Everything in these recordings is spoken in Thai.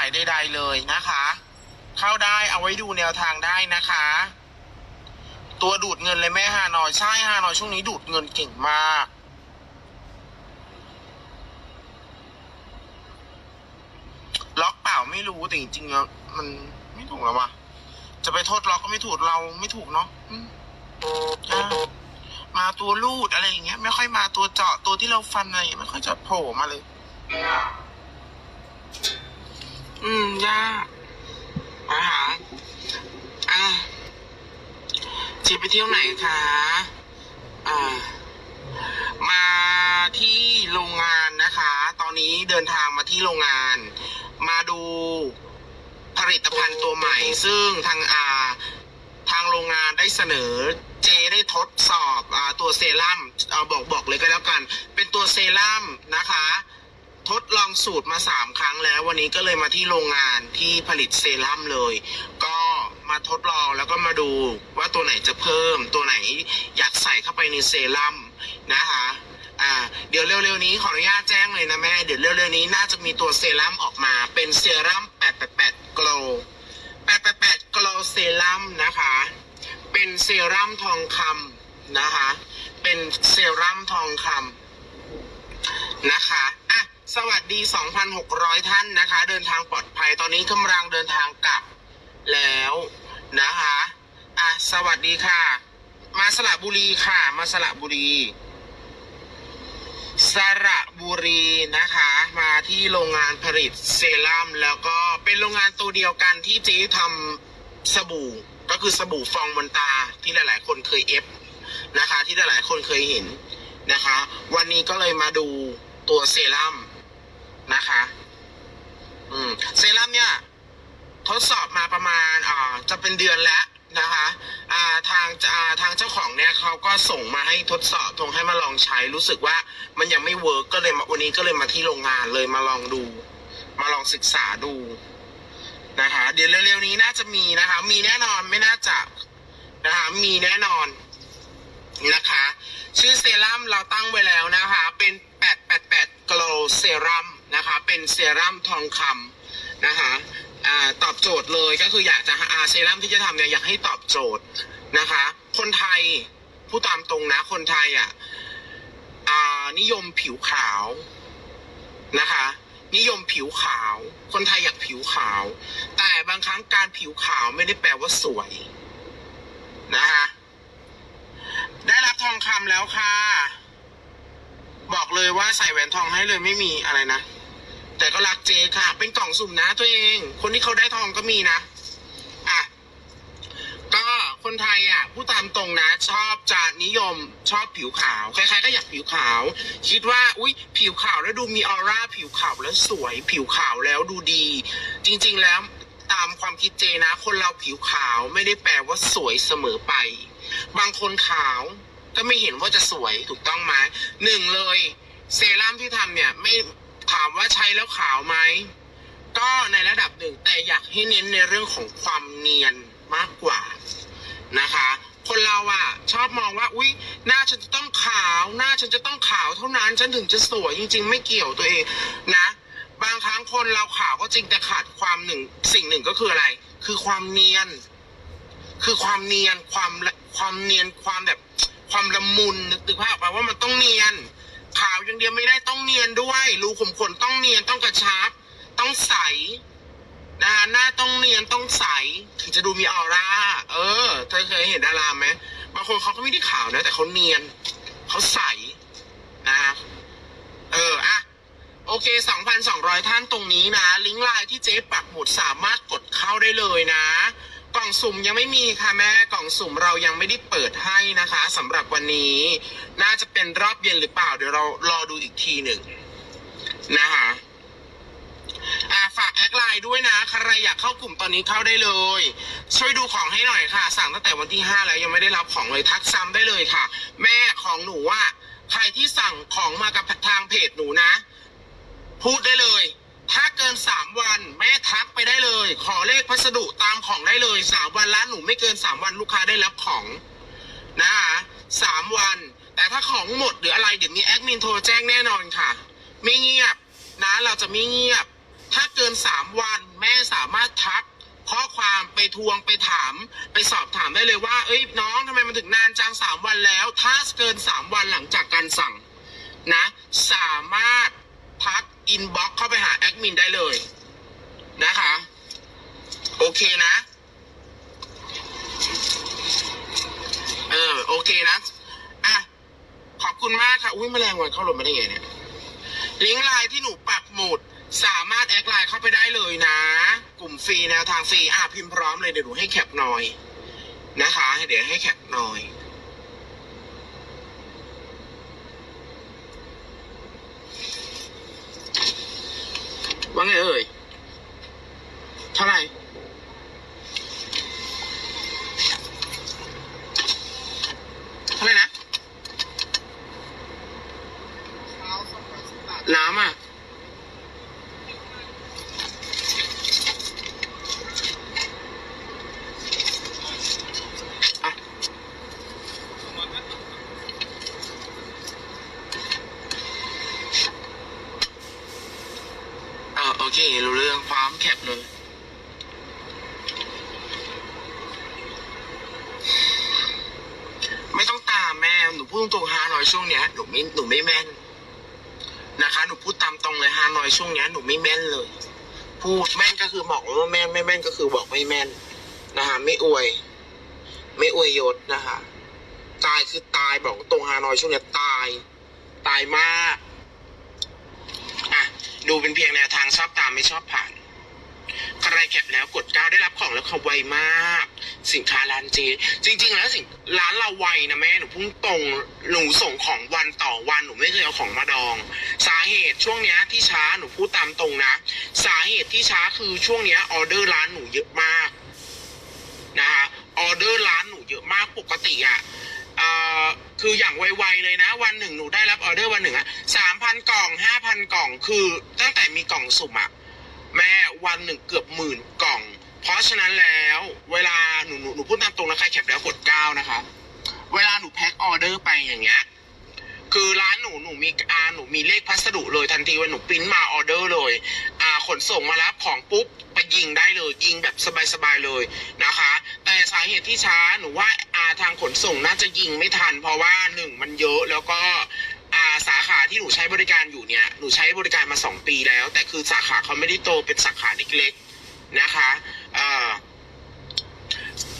จ่ายใดๆเลยนะคะ เข้าได้เอาไว้ดูแนวทางได้นะคะ ตัวดูดเงินเลยแม่ฮานอยใช่ฮานอยช่วงนี้ดูดเงินเก่งมากล็อกเปล่าไม่รู้แต่จริงๆแล้วมันไม่ถูกแล้ววะจะไปโทษล็อกก็ไม่ถูกเราไม่ถูกเนาะมาตัวรูดอะไรอย่างเงี้ย ไม่ค่อยมาตัวเจาะตัวที่เราฟันอะไรไม่ค่อยจะโผล่มาเลย อืมยากมาหาอะจีไปเที่ยวไหนคะอ่ามาที่โรงงานนะคะ ตอนนี้เดินทางมาที่โรงงาน มาดูผลิตภัณฑ์ตัวใหม่ ซึ่งทางอาทางโรงงานได้เสนอเจได้ทดสอบอตัวเซรั่มบอกบอกเลยก็แล้วกัน เป็นตัวเซรั่มนะคะ ทดลองสูตรมาสามครั้งแล้ว วันนี้ก็เลยมาที่โรงงานที่ผลิตเซรั่มเลย ก็มาทดลองแล้วก็มาดูว่าตัวไหนจะเพิ่ม ตัวไหนอยากใส่เข้าไปในเซรั่มนะคะอ่าเดี๋ยวเร็วๆนี้ขออนุญาตแจ้งเลยนะแม่ เดี๋ยวเร็วๆนี้น่าจะมีตัวเซรั่มออกมา เป็นเซรั่ม888 Glow 888 Glow เซรั่มนะคะ เป็นเซรั่มทองคำนะคะ เป็นเซรั่มทองคำนะคะอะ สวัสดี 2,600 ท่านนะคะ เดินทางปลอดภัยตอนนี้กำลังเดินทางกลับแล้วนะคะอะสวัสดีค่ะ มาสระบุรีค่ะ มาสระบุรี สระบุรีนะคะ มาที่โรงงานผลิตเซรั่มแล้วก็เป็นโรงงานตัวเดียวกันที่เจ๊ทำสบู่ก็คือสบู่ฟองบนตาที่หลาย ๆ คนเคยเอฟนะคะ ที่หลาย ๆ คนเคยเห็นนะคะ วันนี้ก็เลยมาดูตัวเซรั่ม นะคะ อืม เซรั่มเนี่ย ทดสอบมาประมาณอ่าจะเป็นเดือนแล้วนะคะอ่าทางอ่าทางเจ้าของเนี่ยเขาก็ส่งมาให้ทดสอบทงให้มาลองใช้รู้สึกว่ามันยังไม่เวิร์กก็เลยมาวันนี้ก็เลยมาที่โรงงานเลยมาลองดู มาลองศึกษาดูนะคะ เดี๋ยวเร็วๆนี้น่าจะมีนะคะ มีแน่นอนไม่น่าจะนะคะมีแน่นอนนะคะ ชื่อเซรั่มเราตั้งไว้แล้วนะคะ เป็น 888 Glow Serum นะคะ เป็นเซรั่มทองคำนะคะตอบโจทย์เลยก็คืออยากจะอาเซรั่มที่จะทำเนี่ยอยากให้ตอบโจทย์นะคะ คนไทยผู้ตามตรงนะคนไทยอะอ่านิยมผิวขาวนะคะ นิยมผิวขาว คนไทยอยากผิวขาว แต่บางครั้งการผิวขาวไม่ได้แปลว่าสวยนะคะได้รับทองคำแล้วค่ะ บอกเลยว่าใส่แหวนทองให้เลยไม่มีอะไรนะ แต่ก็รักเจค่ะ เป็นกล่องสุ่มนะตัวเอง คนที่เขาได้ทองก็มีนะ อะ ก็คนไทยอะผู้ตามตรงนะ ชอบจะนิยมชอบผิวขาว ใครๆก็อยากผิวขาว คิดว่าอุ๊ย ผิวขาวแล้วดูมีออร่า ผิวขาวแล้วสวย ผิวขาวแล้วดูดี จริง ๆ แล้วตามความคิดเจนะ คนเราผิวขาวไม่ได้แปลว่าสวยเสมอไป บางคนขาวก็ไม่เห็นว่าจะสวยถูกต้องไหมหนึ่งเลย เซรั่มที่ทำเนี่ยไม่ามว่าใช้แล้วขาวไหมก็ในระดับหนึ่งแต่อยากให้เน้นในเรื่องของความเนียนมากกว่านะคะ คนเราอะชอบมองว่าอุ๊ยหน้าฉันจะต้องขาว หน้าฉันจะต้องขาวเท่านั้นฉันถึงจะสวยจริง ๆ ไม่เกี่ยวตัวเองนะ บางครั้งคนเราขาวก็จริงแต่ขาดความหนึ่งสิ่งหนึ่งก็คืออะไร คือความเนียน คือความเนียนความความเนียนความแบบความละมุนนึกภาพออกมาว่ามันต้องเนียน ขาวอย่างเดียวไม่ได้ต้องเนียนด้วย รูขุมขนต้องเนียนต้องกระชับ ต้องใสนะฮะหน้าต้องเนียนต้องใส ถึงจะดูมีออร่า เออเธอเคยเห็นดาราไหมบางคนเขาก็ไม่ได้ขาวนะ แต่เขาเนียน เขาใสนะฮะเอออะโอเค 2,200 ท่านตรงนี้นะ ลิงก์ไลน์ที่เจ๊ปักหมุดสามารถกดเข้าได้เลยนะ กล่องสุ่มยังไม่มีค่ะแม่ กล่องสุ่มเรายังไม่ได้เปิดให้นะคะสำหรับวันนี้ จะเป็นรอบเย็นหรือเปล่า เดี๋ยวเรารอดูอีกทีหนึ่งนะคะอ่าฝากแอดไลน์ด้วยนะ ใครอยากเข้ากลุ่มตอนนี้เข้าได้เลย ช่วยดูของให้หน่อยค่ะ สั่งตั้งแต่วันที่ห้าแล้วยังไม่ได้รับของเลยทักซ้ำได้เลยค่ะ แม่ของหนูว่าใครที่สั่งของมากับทางเพจหนูนะ พูดได้เลย ถ้าเกินสามวันแม่ทักไปได้เลย ขอเลขพัสดุตามของได้เลยสามวันร้านหนูไม่เกินสามวันลูกค้าได้รับของนะคะสามวัน แต่ถ้าของหมดหรืออะไรเดี๋ยวมีแอดมินโทรแจ้งแน่นอนค่ะ ไม่เงียบนะเราจะไม่เงียบ ถ้าเกินสามวันแม่สามารถทักข้อความไปทวงไปถาม ไปสอบถามได้เลยว่า เอ้ยน้องทำไมมันถึงนานจังสามวันแล้ว ถ้าเกินสามวันหลังจากการสั่งนะ สามารถทักอินบ็อกเข้าไปหาแอดมินได้เลยนะคะ โอเคนะ เออ โอเคนะ ขอบคุณมากค่ะอุ้ยแมลงวันเข้าลงมาได้ไงเนี่ยลิงก์ไลน์ที่หนูปักหมุด สามารถแอดไลน์เข้าไปได้เลยนะ กลุ่มฟรีแนวทางฟรีอะพิมพ์พร้อมเลยเดี๋ยวหนูให้แคปหน่อยนะคะ เดี๋ยวให้แคปหน่อยว่าไงเอ่ยเท่าไหร่ เท่าไหร่นะ น้ำอะ อะ เออโอเค รู้เรื่องพร้อมแคปเลย ไม่ต้องตามแม่ หนู พูดตรงฮานอยช่วงเนี้ยหนูไม่หนูไม่แม่นนะคะหนูพูดตามตรงเลยฮานอยช่วงเนี้ยหนูไม่แม่นเลย พูดแม่นก็คือบอกว่าแม่นไม่แม่นก็คือบอกไม่แม่นนะคะไม่อวย ไม่อวยยศนะคะตายคือตายบอกตรงฮานอยช่วงเนี้ยตาย ตายมากอะดูเป็นเพียงแนวทางชอบตามไม่ชอบผ่าน ใครเก็บแล้วกดก้าวได้รับของแล้วเขาไวมาก สินค้าร้านเจจริง ๆ แล้วสินร้านเราไวนะแม่หนูพุ่งตรงหนูส่งของวันต่อวันหนูไม่เคยเอาของมาดอง สาเหตุช่วงเนี้ยที่ช้าหนูพูดตามตรงนะ สาเหตุที่ช้าคือช่วงเนี้ยออเดอร์ร้านหนูเยอะมากนะคะออเดอร์ร้านหนูเยอะมากปกติอะเอ่อคืออย่างไวๆเลยนะ วันหนึ่งหนูได้รับออเดอร์วันหนึ่งอะสามพันกล่องห้าพันกล่องคือตั้งแต่มีกล่องสุ่มอะ แม่วันหนึ่งเกือบหมื่นกล่อง เพราะฉะนั้นแล้วเวลาหนูหนูหนูพูดตามตรงนะใครแคปแล้วกดเก้านะคะ เวลาหนูแพ็คออเดอร์ไปอย่างเงี้ยคือร้านหนูหนูมีอาหนูมีเลขพัสดุเลยทันทีวันหนูปริ้นมาออเดอร์เลยอ่าขนส่งมารับของปุ๊บไปยิงได้เลยยิงแบบสบายๆเลยนะคะ แต่สาเหตุที่ช้าหนูว่าอาทางขนส่งน่าจะยิงไม่ทัน เพราะว่าหนึ่งมันเยอะแล้วก็ สาขาที่หนูใช้บริการอยู่เนี่ยหนูใช้บริการมาสองปีแล้ว แต่คือสาขาเขาไม่ได้โตเป็นสาขาเล็กๆนะคะเออ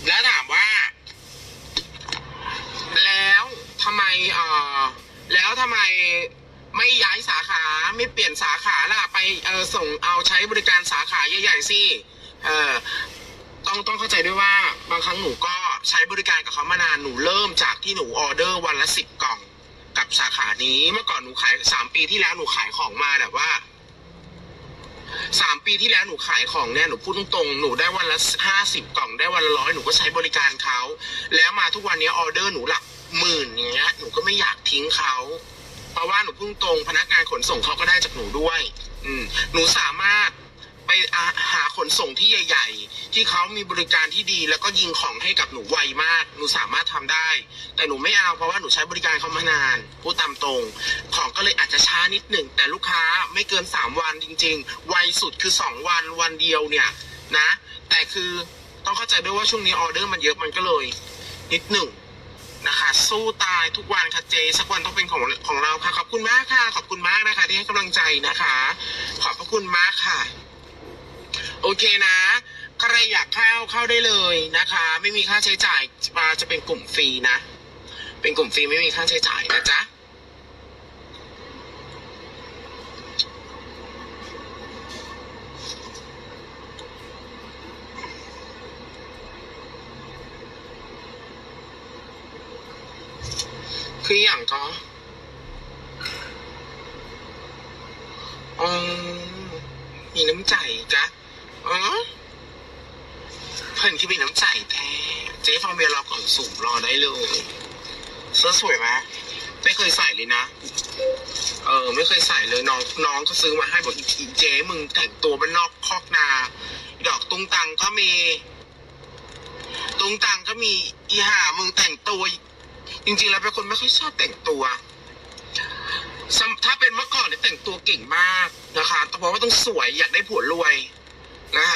แล้วถามว่า แล้วทำไมเออแล้วทำไมไม่ย้ายสาขาไม่เปลี่ยนสาขาล่ะไปเออส่งเอาใช้บริการสาขาใหญ่ๆสิเออต้องต้องเข้าใจด้วยว่าบางครั้งหนูก็ใช้บริการกับเขามานานหนูเริ่มจากที่หนูออเดอร์วันละสิบกล่อง นี้ เมื่อก่อนหนูขายสามปีที่แล้วหนูขายของมาแบบว่าสามปีที่แล้วหนูขายของเนี่ยหนูพูดตรงๆหนูได้วันละห้าสิบกล่องได้วันละร้อยหนูก็ใช้บริการเขาแล้วมาทุกวันนี้ออเดอร์หนูหลักหมื่นอย่างเงี้ยหนูก็ไม่อยากทิ้งเขาเพราะว่าหนูพุ่งตรงพนักงานขนส่งเขาก็ได้จากหนูด้วย อืมหนูสาม ไปาหาขนส่งที่ใหญ่ ๆ ที่เขามีบริการที่ดี แล้วก็ยิงของให้กับหนูไวมาก หนูสามารถทำได้ แต่หนูไม่เอาเพราะว่าหนูใช้บริการเขามานานพูดตามตรง ของก็เลยอาจจะช้านิดหนึ่ง แต่ลูกค้าไม่เกินสามวันจริง ๆ ไวสุดคือสองวันวันเดียวเนี่ยนะ แต่คือต้องเข้าใจด้วยว่าช่วงนี้ออเดอร์มันเยอะมันก็เลย นิดหนึ่งนะคะ สู้ตายทุกวันค่ะเจ สักวันต้องเป็นของของเราค่ะ ขอบคุณมากค่ะ ขอบคุณมากนะคะ ที่ให้กำลังใจนะคะ ขอบพระคุณมากค่ะ โอเคนะใครอยากเข้าเข้าได้เลยนะคะ ไม่มีค่าใช้จ่ายมาจะเป็นกลุ่มฟรีนะ เป็นกลุ่มฟรีไม่มีค่าใช้จ่ายนะจ๊ะคืออย่างก็อ๋อมีน้ำใจจ้ะ อ๋อเพื่อนที่มีน้ำใจแท้เจ๊ฟังเบียร์รอกล่องสุ่มรอได้เลยเสื้อสวยไหมไม่เคยใส่เลยนะ เออ ไม่เคยใส่เลยน้องน้องก็ซื้อมาให้บอกอีเจ๊มึงแต่งตัวเป็นนอกคอกนา ดอกตุงตังก็มี ตุงตังก็มีอีห่ามึงแต่งตัว จริงๆแล้วเป็นคนไม่ค่อยชอบแต่งตัวถ้าเป็นเป็นเมื่อก่อนเนี่ยแต่งตัวเก่งมากนะคะเพราะว่าต้องสวยอยากได้ผัวรวย นะคะ